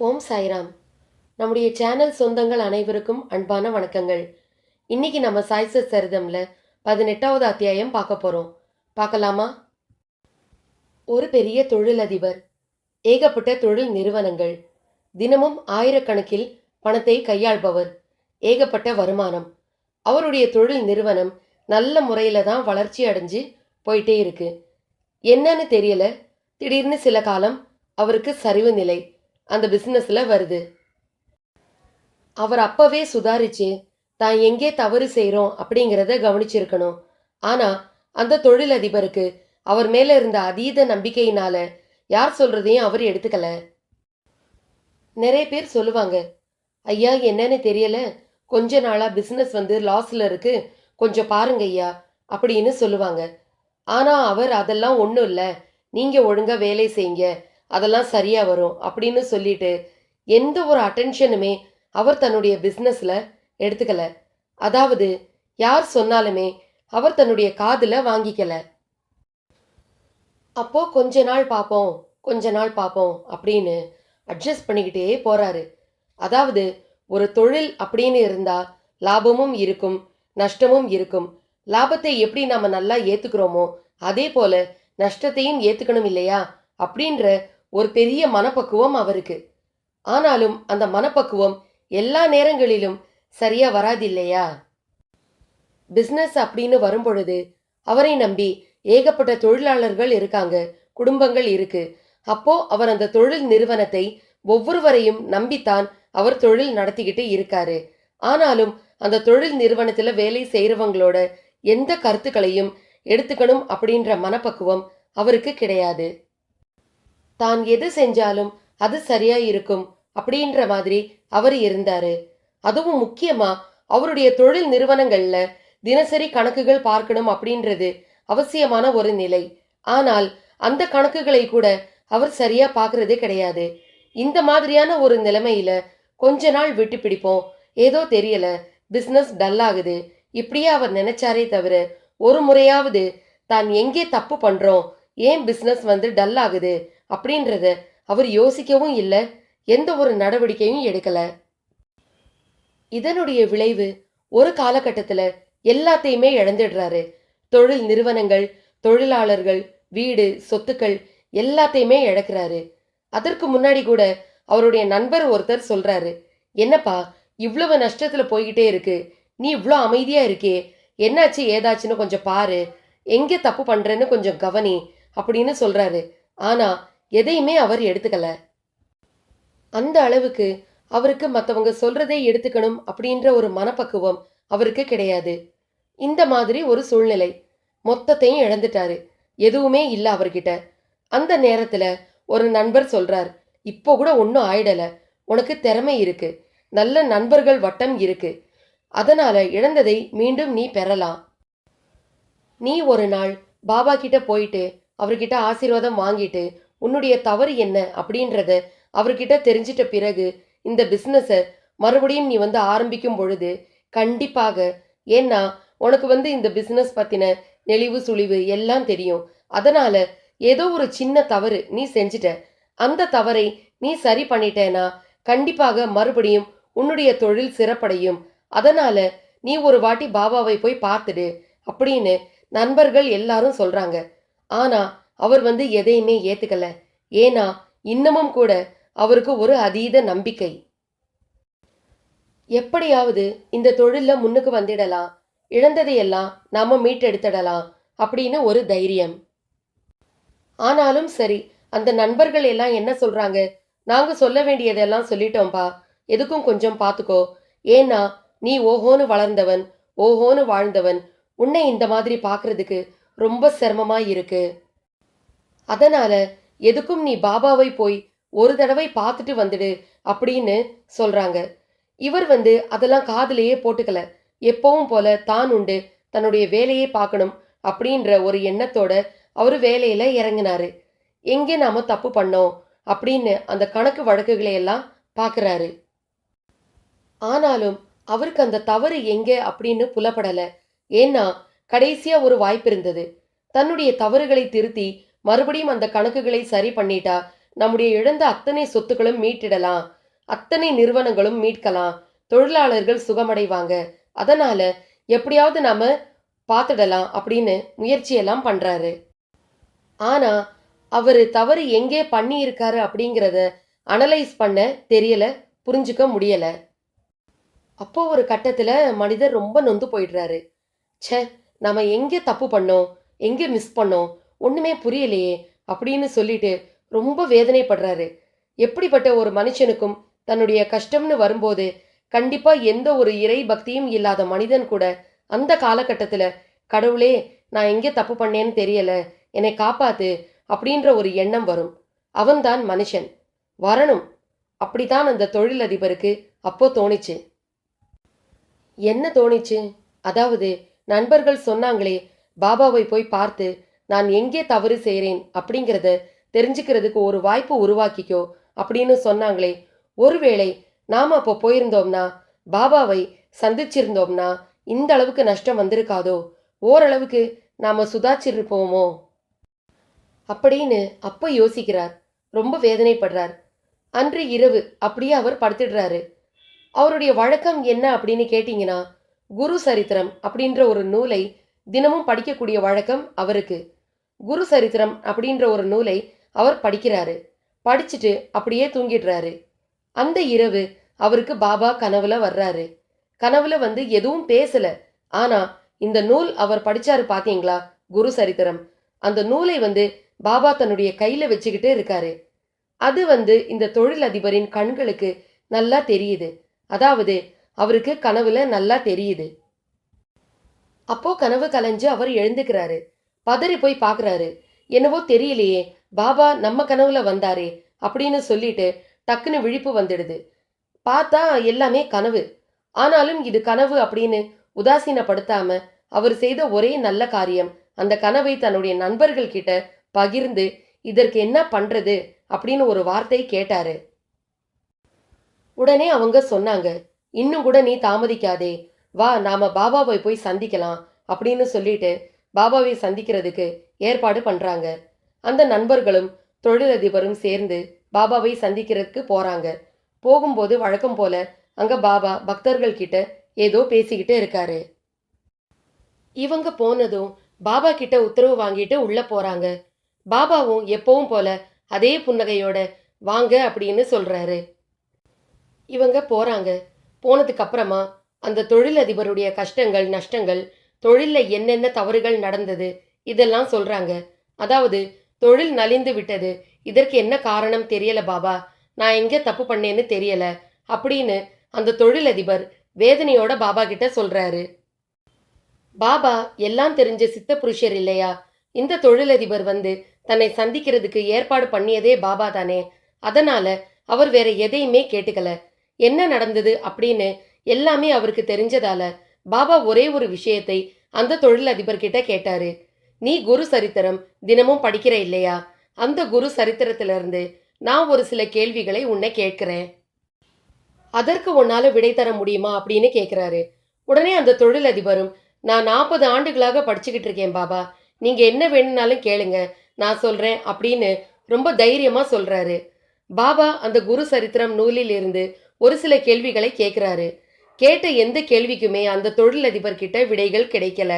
ஓம் சாய்ராம். நம்முடைய சேனல் சொந்தங்கள் அனைவருக்கும் அன்பான வணக்கங்கள். இன்னைக்கு நம்ம சாய்ச சரிதம்ல பதினெட்டாவது அத்தியாயம் பார்க்க போறோம். பார்க்கலாமா? ஒரு பெரிய தொழிலதிபர் ஏகப்பட்ட தொழில் நிறுவனங்கள் தினமும் ஆயிரக்கணக்கில் பணத்தை கையாள்பவர் ஏகப்பட்ட வருமானம். அவருடைய தொழில் நிறுவனம் நல்ல முறையில் தான் வளர்ச்சி அடைஞ்சு போயிட்டே இருக்கு. என்னன்னு தெரியல. திடீர்னு சில காலம் அவருக்கு சரிவு நிலை. அந்த பிஸ்னஸில் வருது. அவர் அப்பவே சுதாரிச்சு தான் எங்கே தவறு செய்கிறோம் அப்படிங்கிறத கவனிச்சிருக்கணும். ஆனால் அந்த தொழிலதிபருக்கு அவர் மேலே இருந்த அதீத நம்பிக்கையினால யார் சொல்கிறதையும் அவர் எடுத்துக்கல. நிறைய பேர் சொல்லுவாங்க ஐயா என்னன்னு தெரியல. கொஞ்ச நாளாக பிஸ்னஸ் வந்து லாஸில் இருக்கு. கொஞ்சம் பாருங்க ஐயா அப்படின்னு சொல்லுவாங்க. ஆனால் அவர் அதெல்லாம் ஒன்றும் இல்லை. நீங்கள் ஒழுங்காக வேலை செய்யுங்க. அதெல்லாம் சரியாக வரும் அப்படின்னு சொல்லிட்டு எந்த ஒரு அட்டென்ஷனுமே அவர் தன்னுடைய பிஸ்னஸில் எடுத்துக்கல. அதாவது யார் சொன்னாலுமே அவர் தன்னுடைய காதில் வாங்கிக்கல. அப்போ கொஞ்ச நாள் பார்ப்போம் கொஞ்ச நாள் பார்ப்போம் அப்படின்னு அட்ஜஸ்ட் பண்ணிக்கிட்டே போறாரு. அதாவது ஒரு தொழில் அப்படின்னு இருந்தா லாபமும் இருக்கும் நஷ்டமும் இருக்கும். லாபத்தை எப்படி நம்ம நல்லா ஏத்துக்கிறோமோ அதே போல நஷ்டத்தையும் ஏத்துக்கணும் இல்லையா? அப்படின்ற ஒரு பெரிய மனப்பக்குவம் அவருக்கு. ஆனாலும் அந்த மனப்பக்குவம் எல்லா நேரங்களிலும் சரியா வராதில்லையா? பிஸ்னஸ் அப்படின்னு வரும்பொழுது அவரை நம்பி ஏகப்பட்ட தொழிலாளர்கள் இருக்காங்க குடும்பங்கள் இருக்கு. அப்போ அவர் அந்த தொழில் நிறுவனத்தை ஒவ்வொருவரையும் நம்பித்தான் அவர் தொழில் நடத்திக்கிட்டு இருக்காரு. ஆனாலும் அந்த தொழில் நிறுவனத்துல வேலை செய்கிறவங்களோட எந்த கருத்துக்களையும் எடுத்துக்கணும் அப்படின்ற மனப்பக்குவம் அவருக்கு கிடையாது. தான் எது செஞ்சாலும் அது சரியா இருக்கும் அப்படின்ற மாதிரி அவர் இருந்தாரு. அதுவும் முக்கியமா அவருடைய தொழில் நிறுவனங்கள்ல தினசரி கணக்குகள் பார்க்கணும் அப்படின்றது அவசியமான ஒரு நிலை. ஆனால் அந்த கணக்குகளை கூட அவர் சரியா பார்க்கறதே கிடையாது. இந்த மாதிரியான ஒரு நிலைமையில கொஞ்ச நாள் விட்டு பிடிப்போம். ஏதோ தெரியல பிஸ்னஸ் டல் ஆகுது. இப்படியே அவர் நினைச்சாரே தவிர ஒரு முறையாவது தான் எங்கே தப்பு பண்றோம்? ஏன் பிஸ்னஸ் வந்து டல் ஆகுது? அப்படின்றத அவர் யோசிக்கவும் இல்லை எந்த ஒரு நடவடிக்கையும் எடுக்கல. இதனுடைய விளைவு ஒரு காலகட்டத்தில் எல்லாத்தையுமே இழந்துடுறாரு. தொழில் நிறுவனங்கள் தொழிலாளர்கள் வீடு சொத்துக்கள் எல்லாத்தையுமே இழக்கிறாரு. அதற்கு முன்னாடி கூட அவருடைய நண்பர் ஒருத்தர் சொல்றாரு என்னப்பா இவ்வளவு நஷ்டத்துல போய்கிட்டே இருக்கு. நீ இவ்வளோ அமைதியா இருக்கே. என்னாச்சு ஏதாச்சுன்னு கொஞ்சம் பாரு. எங்கே தப்பு பண்றேன்னு கொஞ்சம் கவனி. அப்படின்னு சொல்றாரு. ஆனா எதையுமே அவர் எடுத்துக்கல. அந்த அளவுக்கு அவருக்கு மற்றவங்க சொல்றதை எடுத்துக்கணும் அப்படின்ற ஒரு மனப்பக்குவம் அவருக்கு கிடையாது. இந்த மாதிரி ஒரு சூழ்நிலை மொத்தத்தையும் இழந்துட்டாரு. எதுவுமே இல்லை அவர்கிட்ட. அந்த நேரத்துல ஒரு நண்பர் சொல்றார் இப்போ கூட ஒன்றும் ஆயிடல. உனக்கு திறமை இருக்கு. நல்ல நண்பர்கள் வட்டம் இருக்கு. அதனால இழந்ததை மீண்டும் நீ பெறலாம். நீ ஒரு நாள் பாபா கிட்ட போயிட்டு அவர்கிட்ட ஆசீர்வாதம் வாங்கிட்டு உன்னுடைய தவறு என்ன அப்படின்றத அவர்கிட்ட தெரிஞ்சிட்ட பிறகு இந்த பிஸ்னஸை மறுபடியும் நீ வந்து ஆரம்பிக்கும் பொழுது கண்டிப்பாக ஏன்னா உனக்கு வந்து இந்த பிஸ்னஸ் பற்றின நெளிவு சுழிவு எல்லாம் தெரியும். அதனால் ஏதோ ஒரு சின்ன தவறு நீ செஞ்சிட்ட. அந்த தவறை நீ சரி பண்ணிட்டேனா கண்டிப்பாக மறுபடியும் உன்னுடைய தொழில் சிறப்படையும். அதனால் நீ ஒரு வாட்டி பாபாவை போய் பார்த்துடு அப்படின்னு நண்பர்கள் எல்லாரும் சொல்கிறாங்க ஆனால் அவர் வந்து எதையுமே ஏத்துக்கல. ஏன்னா இன்னமும் கூட அவருக்கு ஒரு அதீத நம்பிக்கை. எப்படியாவது இந்த தொழில்ல முன்னுக்கு வந்துடலாம். இழந்ததையெல்லாம் நாம மீட்டெடுத்துடலாம் அப்படின்னு ஒரு தைரியம். ஆனாலும் சரி அந்த நண்பர்கள் எல்லாம் என்ன சொல்றாங்க? நாங்க சொல்ல வேண்டியதெல்லாம் சொல்லிட்டோம்பா. எதுக்கும் கொஞ்சம் பார்த்துக்கோ ஏன்னா நீ ஓஹோன்னு வளர்ந்தவன் ஓஹோன்னு வாழ்ந்தவன். உன்னை இந்த மாதிரி பார்க்கறதுக்கு ரொம்ப சிரமமா இருக்கு. அதனால எதுக்கும் நீ பாபாவை போய் ஒரு தடவை பார்த்துட்டு வந்துடு அப்படின்னு சொல்றாங்க. இவர் வந்து அதெல்லாம் காதுலயே போட்டுக்கல. எப்பவும் போல தான் உண்டு தன்னுடைய வேலையை பார்க்கணும் அப்படின்ற ஒரு எண்ணத்தோட அவர் வேலையில இறங்கினாரு. எங்கே நாம தப்பு பண்ணோம் அப்படின்னு அந்த கணக்கு வழக்குகளை எல்லாம் பார்க்குறாரு ஆனாலும் அவருக்கு அந்த தவறு எங்கே அப்படின்னு புலப்படலை. ஏன்னா கடைசியா ஒரு வாய்ப்பு இருந்தது. தன்னுடைய தவறுகளை திருத்தி மறுபடியும் அந்த கணக்குகளை சரி பண்ணிட்டா நம்முடைய இழந்த அத்தனை சொத்துக்களும் மீட்டிடலாம். அத்தனை நிறுவனங்களும் மீட்கலாம். தொழிலாளர்கள் சுகமடைவாங்க. அதனால எப்படியாவது நாம பார்த்துடலாம் அப்படின்னு முயற்சியெல்லாம் பண்றாரு. ஆனா அவரு தவறு எங்கே பண்ணியிருக்காரு அப்படிங்கிறத அனலைஸ் பண்ண தெரியல புரிஞ்சுக்க முடியல. அப்போ ஒரு கட்டத்துல மனிதர் ரொம்ப நொந்து போயிடுறாரு. ச்சே நம்ம எங்கே தப்பு பண்ணோம்? எங்கே மிஸ் பண்ணோம்? ஒன்றுமே புரியலையே அப்படின்னு சொல்லிட்டு ரொம்ப வேதனைப்படுறாரு. எப்படிப்பட்ட ஒரு மனுஷனுக்கும் தன்னுடைய கஷ்டம்னு வரும்போது கண்டிப்பா எந்த ஒரு இறை பக்தியும் இல்லாத மனிதன் கூட அந்த காலகட்டத்துல கடவுளே நான் எங்கே தப்பு பண்ணேன்னு தெரியல என்னை காப்பாத்து அப்படின்ற ஒரு எண்ணம் வரும். அவன்தான் மனுஷன். வரணும். அப்படித்தான் அந்த தொழிலதிபருக்கு அப்போ தோணிச்சு. என்ன தோணிச்சு? அதாவது நண்பர்கள் சொன்னாங்களே பாபாவை போய் பார்த்து நான் எங்கே தவறு செய்கிறேன் அப்படிங்கிறத தெரிஞ்சுக்கிறதுக்கு ஒரு வாய்ப்பு உருவாக்கிக்கோ அப்படின்னு சொன்னாங்களே. ஒருவேளை நாம் அப்போ போயிருந்தோம்னா பாபாவை சந்திச்சிருந்தோம்னா இந்த அளவுக்கு நஷ்டம் வந்திருக்காதோ? ஓரளவுக்கு நாம் சுதாச்சிருப்போமோ? அப்படின்னு அப்போ யோசிக்கிறார். ரொம்ப வேதனைப்படுறார். அன்று இரவு அப்படியே அவர் படுத்துடுறாரு. அவருடைய வழக்கம் என்ன அப்படின்னு கேட்டிங்கன்னா குரு சரித்திரம் அப்படின்ற ஒரு நூலை தினமும் படிக்கக்கூடிய வழக்கம் அவருக்கு. குரு சரித்திரம் அப்படின்ற ஒரு நூலை அவர் படிக்கிறாரு. படிச்சுட்டு அப்படியே தூங்கிடுறாரு. அந்த இரவு அவருக்கு பாபா கனவுல வர்றாரு. கனவுல வந்து எதுவும் பேசல. ஆனா இந்த நூல் அவர் படிச்சாரு பாத்தீங்களா? குரு சரித்திரம். அந்த நூலை வந்து பாபா தன்னுடைய கையில வச்சுக்கிட்டு இருக்காரு. அது வந்து இந்த தொழில் அதிபரின் கண்களுக்கு நல்லா தெரியுது. அதாவது அவருக்கு கனவுல நல்லா தெரியுது. அப்போ கனவு கலைஞ்சு அவர் எழுந்துக்கிறாரு. பதறி போய் பார்க்குறாரு என்னவோ தெரியலையே பாபா நம்ம கனவுல வந்தாரே அப்படின்னு சொல்லிட்டு டக்குன்னு விழிப்பு வந்துடுது. பார்த்தா எல்லாமே கனவு. ஆனாலும் இது கனவு அப்படின்னு உதாசீனப்படுத்தாம அவர் செய்த ஒரே நல்ல காரியம் அந்த கனவை தன்னுடைய நண்பர்கள் கிட்ட பகிர்ந்து இதற்கு என்ன பண்றது அப்படின்னு ஒரு வார்த்தை கேட்டாரு. உடனே அவங்க சொன்னாங்க இன்னும் கூட நீ தாமதிக்காதே. வா நாம பாபாவை போய் சந்திக்கலாம் அப்படின்னு சொல்லிட்டு பாபாவை சந்திக்கிறதுக்கு ஏற்பாடு பண்ணுறாங்க அந்த நண்பர்களும் தொழிலதிபரும் சேர்ந்து பாபாவை சந்திக்கிறதுக்கு போகிறாங்க போகும்போது வழக்கம் போல அங்கே பாபா பக்தர்கள் கிட்ட ஏதோ பேசிக்கிட்டு இருக்காரு. இவங்க போனதும் பாபா கிட்ட உத்தரவு வாங்கிட்டு உள்ள போறாங்க. பாபாவும் எப்பவும் போல அதே புன்னகையோட வாங்க அப்படின்னு சொல்றாரு. இவங்க போறாங்க. போனதுக்கு அப்புறமா அந்த தொழிலதிபருடைய கஷ்டங்கள் நஷ்டங்கள் தொழிலில் என்னென்ன தவறுகள் நடந்தது? இதெல்லாம் சொல்கிறாங்க அதாவது தொழில் நலிந்து விட்டது. இதற்கு என்ன காரணம் தெரியல பாபா. நான் எங்கே தப்பு பண்ணேன்னு தெரியல. அப்படின்னு அந்த தொழிலதிபர் வேதனையோட பாபா கிட்ட சொல்றாரு. பாபா எல்லாம் தெரிஞ்ச சித்த புருஷர் இல்லையா? இந்த தொழிலதிபர் வந்து தன்னை சந்திக்கிறதுக்கு ஏற்பாடு பண்ணியதே பாபா தானே. அதனால அவர் வேற எதையுமே கேட்டுக்கல. என்ன நடந்தது அப்படின்னு எல்லாமே அவருக்கு தெரிஞ்சதால பாபா ஒரே ஒரு விஷயத்தை அந்த தொழிலதிபர் கிட்ட கேட்டாரு. நீ குரு சரித்திரம் தினமும் படிக்கிற இல்லையா? அந்த குரு சரித்திரத்திலிருந்து நான் ஒரு சில கேள்விகளை உன்னை கேட்கிறேன். அதற்கு உன்னால விடை தர முடியுமா? அப்படின்னு கேட்குறாரு உடனே அந்த தொழிலதிபரும் நான் நாற்பது ஆண்டுகளாக படிச்சுக்கிட்டு இருக்கேன் பாபா. நீங்க என்ன வேணும்னாலும் கேளுங்க. நான் சொல்றேன் அப்படின்னு ரொம்ப தைரியமா சொல்றாரு. பாபா அந்த குரு சரித்திரம் நூலில் இருந்து ஒரு சில கேள்விகளை கேட்கிறாரு கேட்ட எந்த கேள்விக்குமே அந்த தொழிலதிபர் கிட்ட விடைகள் கிடைக்கல.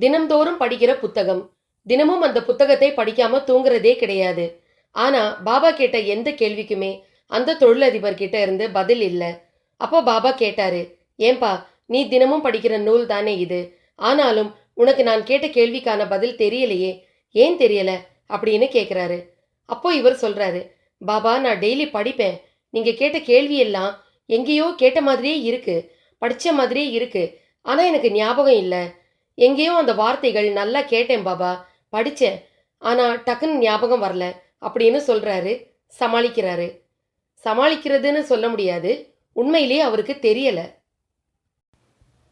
தினம்தோறும் படிக்கிற புத்தகம். தினமும் அந்த புத்தகத்தை படிக்காம தூங்குறதே கிடையாது. ஆனா பாபா கேட்ட எந்த கேள்விக்குமே அந்த தொழிலதிபர் கிட்ட இருந்து பதில் இல்ல. அப்போ பாபா கேட்டாரு ஏன்பா நீ தினமும் படிக்கிற நூல் தானே இது? ஆனாலும் உனக்கு நான் கேட்ட கேள்விக்கான பதில் தெரியலையே. ஏன் தெரியல? அப்படின்னு கேட்குறாரு அப்போ இவர் சொல்றாரு பாபா நான் டெய்லி படிப்பேன். நீங்க கேட்ட கேள்வியெல்லாம் எங்கேயோ கேட்ட மாதிரியே இருக்கு. படித்த மாதிரியே இருக்கு. ஆனால் எனக்கு ஞாபகம் இல்லை. எங்கேயோ அந்த வார்த்தைகள் நல்லா கேட்டேன் பாபா. படித்தேன் ஆனால் டக்குன்னு ஞாபகம் வரல. அப்படின்னு சொல்கிறாரு சமாளிக்கிறாரு. சமாளிக்கிறதுன்னு சொல்ல முடியாது. உண்மையிலேயே அவருக்கு தெரியலை.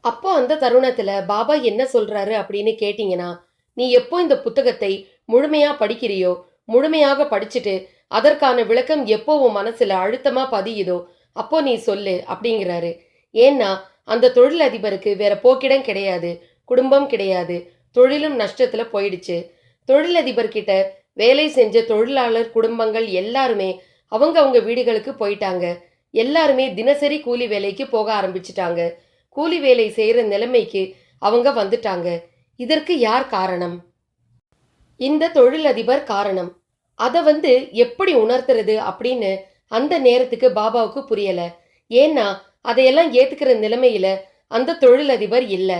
அப்போ அந்த தருணத்தில் பாபா என்ன சொல்கிறாரு அப்படின்னு கேட்டிங்கன்னா நீ எப்போ இந்த புத்தகத்தை முழுமையாக படிக்கிறியோ முழுமையாக படிச்சுட்டு அதற்கான விளக்கம் எப்போ உன் மனசில் அழுத்தமாக பதியுதோ அப்போ நீ சொல்லு அப்படிங்கிறாரு. ஏன்னா அந்த தொழிலதிபருக்கு வேற போக்கிடம் கிடையாது குடும்பம் கிடையாது தொழிலும் நஷ்டத்துல போயிடுச்சு. தொழிலதிபர்கிட்ட வேலை செஞ்ச தொழிலாளர் குடும்பங்கள் எல்லாருமே அவங்க அவங்க வீடுகளுக்கு போயிட்டாங்க. எல்லாருமே தினசரி கூலி வேலைக்கு போக ஆரம்பிச்சிட்டாங்க. கூலி வேலை செய்கிற நிலைமைக்கு அவங்க வந்துட்டாங்க. இதற்கு யார் காரணம்? இந்த தொழிலதிபர் காரணம். அதை வந்து எப்படி உணர்த்துறது அப்படின்னு அந்த நேரத்துக்கு பாபாவுக்கு புரியல. ஏன்னா அதையெல்லாம் ஏத்துக்கிற நிலைமையில அந்த தொழிலதிபர் இல்ல.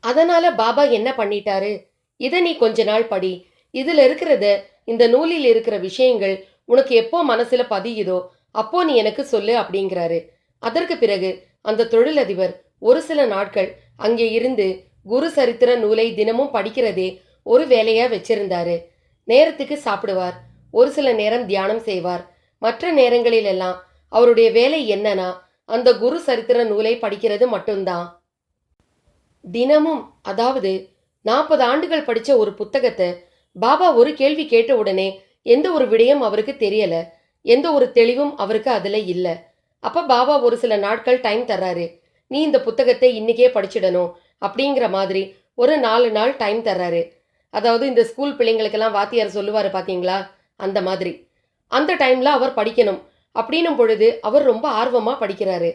அதனால பாபா என்ன பண்ணிட்டாரு? இதை நீ கொஞ்ச நாள் படி. இதுல இருக்கிறத இந்த நூலில் இருக்கிற விஷயங்கள் உனக்கு எப்போ மனசுல பதியுதோ அப்போ நீ எனக்கு சொல்லு அப்படிங்கிறாரு. அதற்கு பிறகு அந்த தொழிலதிபர் ஒரு சில நாட்கள் அங்கே இருந்து குரு சரித்திர நூலை தினமும் படிக்கிறதே ஒரு வேலையா வச்சிருந்தாரு. நேரத்துக்கு சாப்பிடுவார். ஒரு சில நேரம் தியானம் செய்வார். மற்ற நேரங்களிலெல்லாம் அவருடைய வேலை என்னன்னா அந்த குரு சரித்திர நூலை படிக்கிறது மட்டும்தான். தினமும் அதாவது நாற்பது ஆண்டுகள் படித்த ஒரு புத்தகத்தை பாபா ஒரு கேள்வி கேட்ட உடனே எந்த ஒரு விடயம் அவருக்கு தெரியல எந்த ஒரு தெளிவும் அவருக்கு அதில் இல்லை. அப்போ பாபா ஒரு சில நாட்கள் டைம் தர்றாரு. நீ இந்த புத்தகத்தை இன்றைக்கே படிச்சிடணும் அப்படிங்கிற மாதிரி ஒரு நாலு நாள் டைம் தர்றாரு. அதாவது இந்த ஸ்கூல் பிள்ளைங்களுக்கெல்லாம் வாத்தியார் சொல்லுவார் பார்த்தீங்களா அந்த மாதிரி. அந்த டைம்ல அவர் படிக்கணும். அப்படின்னும் பொழுது அவர் ரொம்ப ஆர்வமா படிக்கிறாரு.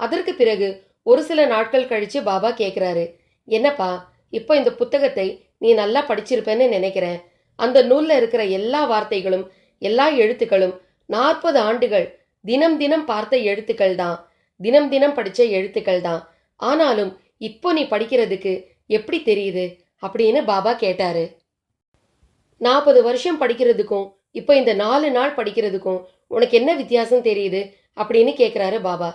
அதற்கு பிறகு ஒரு சில நாட்கள் கழிச்சு பாபா கேட்குறாரு என்னப்பா இப்போ இந்த புத்தகத்தை நீ நல்லா படிச்சிருப்பேன்னு நினைக்கிறேன். அந்த நூலில் இருக்கிற எல்லா வார்த்தைகளும் எல்லா எழுத்துக்களும் நாற்பது ஆண்டுகள் தினம் தினம் பார்த்த எழுத்துக்கள் தான். தினம் தினம் படித்த எழுத்துக்கள் தான். ஆனாலும் இப்போ நீ படிக்கிறதுக்கு எப்படி தெரியுது? அப்படின்னு பாபா கேட்டாரு. நாற்பது வருஷம் படிக்கிறதுக்கும் இப்போ இந்த நாலு நாள் படிக்கிறதுக்கும் உனக்கு என்ன வித்தியாசம் தெரியுது? அப்படின்னு கேட்குறாரு பாபா.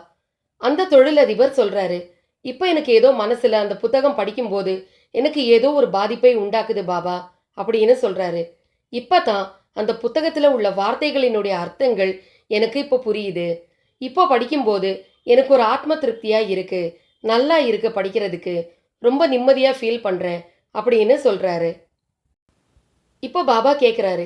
அந்த தொழிலதிபர் சொல்கிறாரு இப்போ எனக்கு ஏதோ மனசில் அந்த புத்தகம் படிக்கும்போது எனக்கு ஏதோ ஒரு பாதிப்பை உண்டாக்குது பாபா அப்படின்னு சொல்கிறாரு இப்போ தான் அந்த புத்தகத்தில் உள்ள வார்த்தைகளினுடைய அர்த்தங்கள் எனக்கு இப்போ புரியுது. இப்போ படிக்கும்போது எனக்கு ஒரு ஆத்ம திருப்தியாக இருக்குது நல்லா இருக்கு படிக்கிறதுக்கு ரொம்ப நிம்மதியாக ஃபீல் பண்ணுறேன் அப்படின்னு சொல்கிறாரு இப்போ பாபா கேட்குறாரு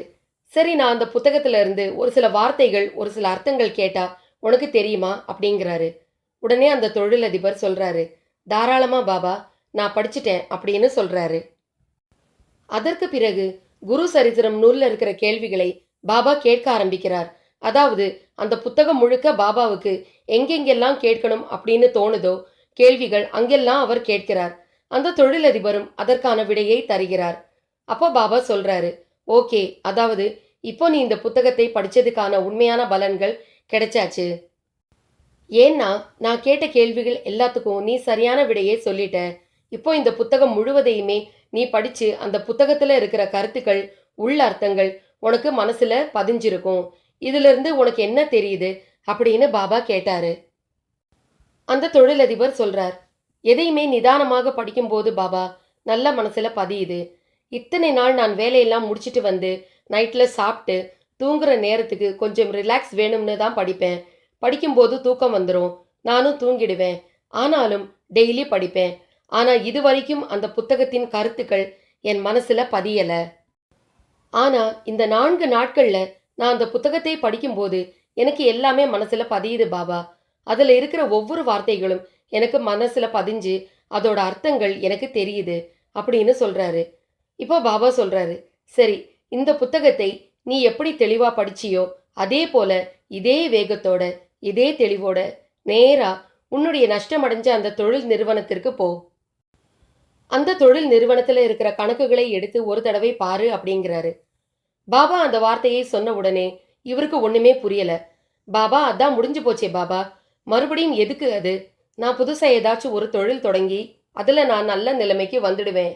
சரி நான் அந்த புத்தகத்துல இருந்து ஒரு சில வார்த்தைகள் ஒரு சில அர்த்தங்கள் கேட்டா உனக்கு தெரியுமா? அப்படிங்கிறாரு. உடனே அந்த தொழிலதிபர் சொல்றாரு தாராளமா பாபா நான் படிச்சிட்டேன் அப்படின்னு சொல்றாரு. அதற்கு பிறகு குரு சரித்திரம் நூல்ல இருக்கிற கேள்விகளை பாபா கேட்க ஆரம்பிக்கிறார். அதாவது அந்த புத்தகம் முழுக்க பாபாவுக்கு எங்கெங்கெல்லாம் கேட்கணும் அப்படின்னு தோணுதோ கேள்விகள் அங்கெல்லாம் அவர் கேட்கிறார். அந்த தொழிலதிபரும் அதற்கான விடையை தருகிறார். அப்போ பாபா சொல்றாரு ஓகே அதாவது இப்போ நீ இந்த புத்தகத்தை படித்ததுக்கான உண்மையான பலன்கள் கிடைச்சாச்சு. ஏன்னா நான் கேட்ட கேள்விகள் எல்லாத்துக்கும் நீ சரியான விடையே சொல்லிட்ட. இப்போ இந்த புத்தகம் முழுவதையுமே நீ படிச்சு அந்த புத்தகத்துல இருக்கிற கருத்துக்கள் உள்ள அர்த்தங்கள் உனக்கு மனசுல பதிஞ்சிருக்கும். இதுல இருந்து உனக்கு என்ன தெரியுது? அப்படின்னு பாபா கேட்டாரு. அந்த தொழிலதிபர் சொல்றார் எதையுமே நிதானமாக படிக்கும்போது பாபா நல்ல மனசுல பதியுது. இத்தனை நாள் நான் வேலையெல்லாம் முடிச்சிட்டு வந்து நைட்டில் சாப்பிட்டு தூங்குற நேரத்துக்கு கொஞ்சம் ரிலாக்ஸ் வேணும்னு தான் படிப்பேன். படிக்கும்போது தூக்கம் வந்துடும் நானும் தூங்கிடுவேன். ஆனாலும் டெய்லி படிப்பேன். ஆனால் இது வரைக்கும் அந்த புத்தகத்தின் கருத்துக்கள் என் மனசில் பதியலை. ஆனால் இந்த நான்கு நாட்களில் நான் அந்த புத்தகத்தை படிக்கும்போது எனக்கு எல்லாமே மனசில் பதியுது பாபா. அதில் இருக்கிற ஒவ்வொரு வார்த்தைகளும் எனக்கு மனசில் பதிஞ்சு அதோட அர்த்தங்கள் எனக்கு தெரியுது அப்படின்னு சொல்கிறாரு இப்போ பாபா சொல்றாரு சரி இந்த புத்தகத்தை நீ எப்படி தெளிவா படிச்சியோ அதே போல இதே வேகத்தோட இதே தெளிவோட நேரா உன்னுடைய நஷ்டமடைஞ்ச அந்த தொழில் நிறுவனத்திற்கு போ. அந்த தொழில் நிறுவனத்தில் இருக்கிற கணக்குகளை எடுத்து ஒரு தடவை பாரு அப்படிங்கிறாரு. பாபா அந்த வார்த்தையை சொன்ன உடனே இவருக்கு ஒண்ணுமே புரியல. பாபா அதான் முடிஞ்சு போச்சே பாபா. மறுபடியும் எதுக்கு அது? நான் புதுசா ஏதாச்சும் ஒரு தொழில் தொடங்கி அதுல நான் நல்ல நிலைமைக்கு வந்துடுவேன்.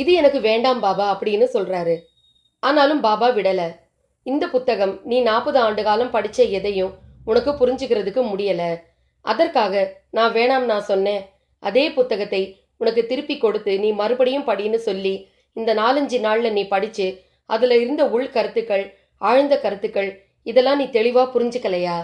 இது எனக்கு வேண்டாம் பாபா அப்படின்னு சொல்றாரு. ஆனாலும் பாபா விடல. இந்த புத்தகம் நீ நாற்பது ஆண்டு காலம் படிச்ச எதையும் உனக்கு புரிஞ்சுக்கிறதுக்கு முடியல. அதற்காக நான் வேணாம் நான் சொன்னேன். அதே புத்தகத்தை உனக்கு திருப்பி கொடுத்து நீ மறுபடியும் படின்னு சொல்லி இந்த நாலஞ்சு நாள்ல நீ படிச்சு அதுல இருந்த உள் கருத்துக்கள் ஆழ்ந்த கருத்துக்கள் இதெல்லாம் நீ தெளிவா புரிஞ்சுக்கலையா?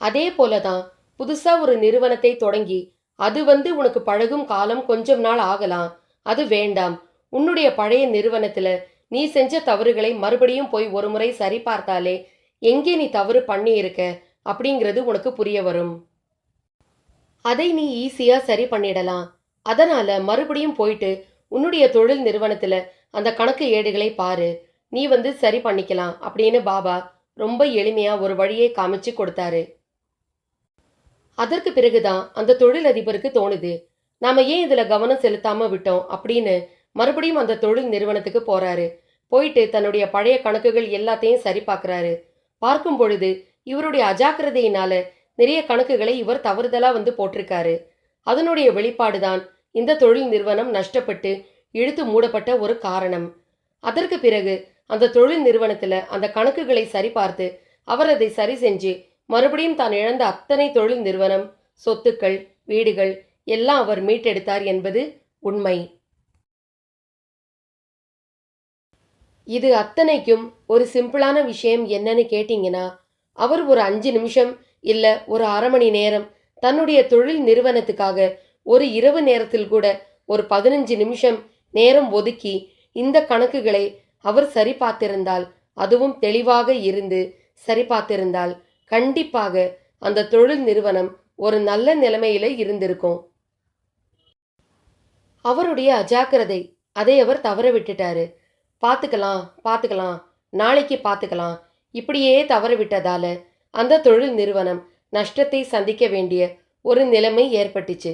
அதே போலதான் புதுசா ஒரு நிறுவனத்தை தொடங்கி அது வந்து உனக்கு பழகும் காலம் கொஞ்சம் நாள் ஆகலாம். அது வேண்டாம். உன்னுடைய பழைய நிறுவனத்துல நீ செஞ்ச தவறுகளை மறுபடியும் போய் ஒரு முறை சரி பார்த்தாலே எங்கே நீ தவறு பண்ணி இருக்க அப்படிங்கிறது உனக்கு புரிய வரும். அதை நீ ஈஸியா சரி பண்ணிடலாம். அதனால மறுபடியும் போயிட்டு உன்னுடைய தொழில் நிறுவனத்துல அந்த கணக்கு ஏடுகளை பாரு. நீ வந்து சரி பண்ணிக்கலாம் அப்படின்னு பாபா ரொம்ப எளிமையா ஒரு வழியை காமிச்சு கொடுத்தாரு. அதற்கு பிறகுதான் அந்த தொழிலதிபருக்கு தோணுது. நாம ஏன் இதுல கவனம் செலுத்தாம விட்டோம் அப்படின்னு மறுபடியும் அந்த தொழில் நிறுவனத்துக்கு போறாரு. போயிட்டு தன்னுடைய பழைய கணக்குகள் எல்லாத்தையும் சரி பார்க்கறாரு பார்க்கும் பொழுது இவருடைய அஜாக்கிரதையினால நிறைய கணக்குகளை இவர் தவறுதலா வந்து போட்டிருக்காரு. அதனுடைய வெளிப்பாடுதான் இந்த தொழில் நிறுவனம் நஷ்டப்பட்டு இழுத்து மூடப்பட்ட ஒரு காரணம். அதற்கு பிறகு அந்த தொழில் நிறுவனத்துல அந்த கணக்குகளை சரிபார்த்து அவர் அதை சரி செஞ்சு மறுபடியும் தான் இழந்த அத்தனை தொழில் நிறுவனம் சொத்துக்கள் வீடுகள் எல்லாம் அவர் மீட்டெடுத்தார் என்பது உண்மை. இது அத்தனைக்கும் ஒரு சிம்பிளான விஷயம் என்னன்னு கேட்டிங்கன்னா அவர் ஒரு அஞ்சு நிமிஷம் இல்ல ஒரு அரை மணி நேரம் தன்னுடைய தொழில் நிறுவனத்துக்காக ஒரு இரவு நேரத்தில் கூட ஒரு பதினஞ்சு நிமிஷம் நேரம் ஒதுக்கி இந்த கணக்குகளை அவர் சரி பார்த்திருந்தால் அதுவும் தெளிவாக இருந்து சரி பார்த்திருந்தால் கண்டிப்பாக அந்த தொழில் நிறுவனம் ஒரு நல்ல நிலைமையில இருந்திருக்கும். அவருடைய அஜாக்கிரதை அதை அவர் தவற விட்டுட்டாரு. பார்த்துக்கலாம் பார்த்துக்கலாம் நாளைக்கு பார்த்துக்கலாம் இப்படியே தவற விட்டதால அந்த தொழில் நிறுவனம் நஷ்டத்தை சந்திக்க வேண்டிய ஒரு நிலைமை ஏற்பட்டுச்சு.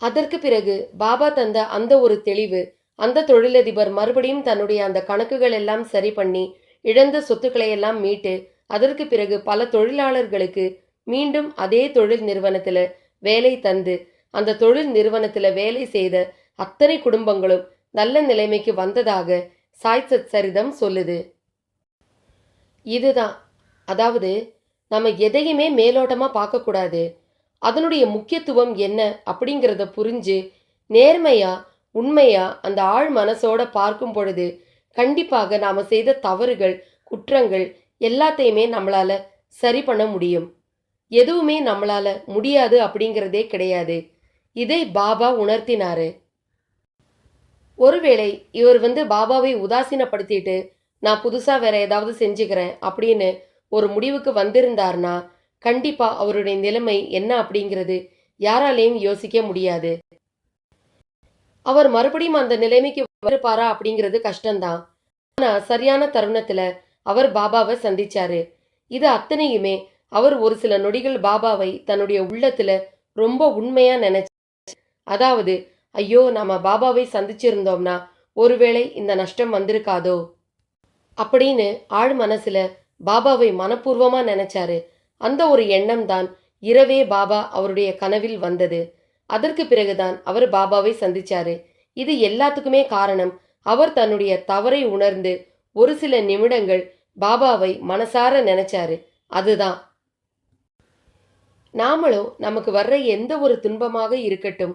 அதற்கு பிறகு பாபா தந்த அந்த ஒரு தெளிவு அந்த தொழிலதிபர் மறுபடியும் தன்னுடைய அந்த கணக்குகள் எல்லாம் சரி பண்ணி இழந்த சொத்துக்களை எல்லாம் மீட்டு அதற்கு பிறகு பல தொழிலாளர்களுக்கு மீண்டும் அதே தொழில் நிறுவனத்தில் வேலை தந்து அந்த தொழில் நிறுவனத்தில் வேலை செய்த அத்தனை குடும்பங்களும் நல்ல நிலைமைக்கு வந்ததாக சாய்சத் சரிதம் சொல்லுது. இதுதான். அதாவது நம்ம எதையுமே மேலோட்டமாக பார்க்கக்கூடாது அதனுடைய முக்கியத்துவம் என்ன அப்படிங்கிறத புரிஞ்சு நேர்மையா உண்மையா அந்த ஆழ் மனசோட பார்க்கும் பொழுது கண்டிப்பாக நாம் செய்த தவறுகள் குற்றங்கள் எல்லாத்தையுமே நம்மளால சரி பண்ண முடியும். எதுவுமே நம்மளால முடியாது அப்படிங்கிறதே கிடையாது. இதை பாபா உணர்த்தினாரு. ஒருவேளை இவர் வந்து பாபாவை உதாசீனப்படுத்திட்டு நான் புதுசா வேற ஏதாவது செஞ்சுக்கிறேன் அப்படின்னு ஒரு முடிவுக்கு வந்திருந்தார்னா கண்டிப்பா அவருடைய நிலைமை என்ன அப்படிங்கிறது யாராலையும் யோசிக்க முடியாது. அவர் மறுபடியும் அந்த நிலைமைக்கு வருப்பாரா அப்படிங்கிறது கஷ்டம்தான். ஆனா சரியான தருணத்துல அவர் பாபாவை சந்திச்சாரு. இது அத்தனையுமே அவர் ஒரு சில நொடிகள் பாபாவை தன்னுடைய உள்ளத்துல ரொம்ப உண்மையா நினைச்சு அதாவது ஐயோ நாம பாபாவை சந்திச்சிருந்தோம்னா ஒருவேளை இந்த நஷ்டம் வந்திருக்காதோ? அப்படின்னு ஆழ் மனசுல பாபாவை மனப்பூர்வமா நினைச்சாரு. அந்த ஒரு எண்ணம் தான் இரவே பாபா அவருடைய கனவில் வந்தது. அதற்கு பிறகுதான் அவர் பாபாவை சந்திச்சாரு. இது எல்லாத்துக்குமே காரணம் அவர் தன்னுடைய தவறை உணர்ந்து ஒரு சில நிமிடங்கள் பாபாவை மனசார நினைச்சாரு. அதுதான். நாமளும் நமக்கு வர்ற எந்த ஒரு துன்பமாக இருக்கட்டும்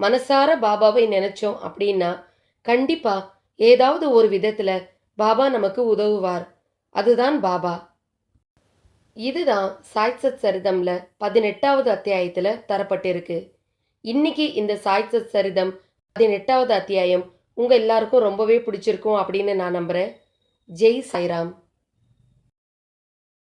மனசார பாபாவை நினைச்சோம் அப்படின்னா கண்டிப்பா ஏதாவது ஒரு விதத்துல பாபா நமக்கு உதவுவார். அதுதான் பாபா. இதுதான் சாய்சத் சரிதம்ல பதினெட்டாவது அத்தியாயத்துல தரப்பட்டிருக்கு. இன்னைக்கு இந்த சாய்சத் சரிதம் பதினெட்டாவது அத்தியாயம் உங்க எல்லாருக்கும் ரொம்பவே பிடிச்சிருக்கும் அப்படின்னு நான் நம்புறேன். ஜெய் சாய்ராம்.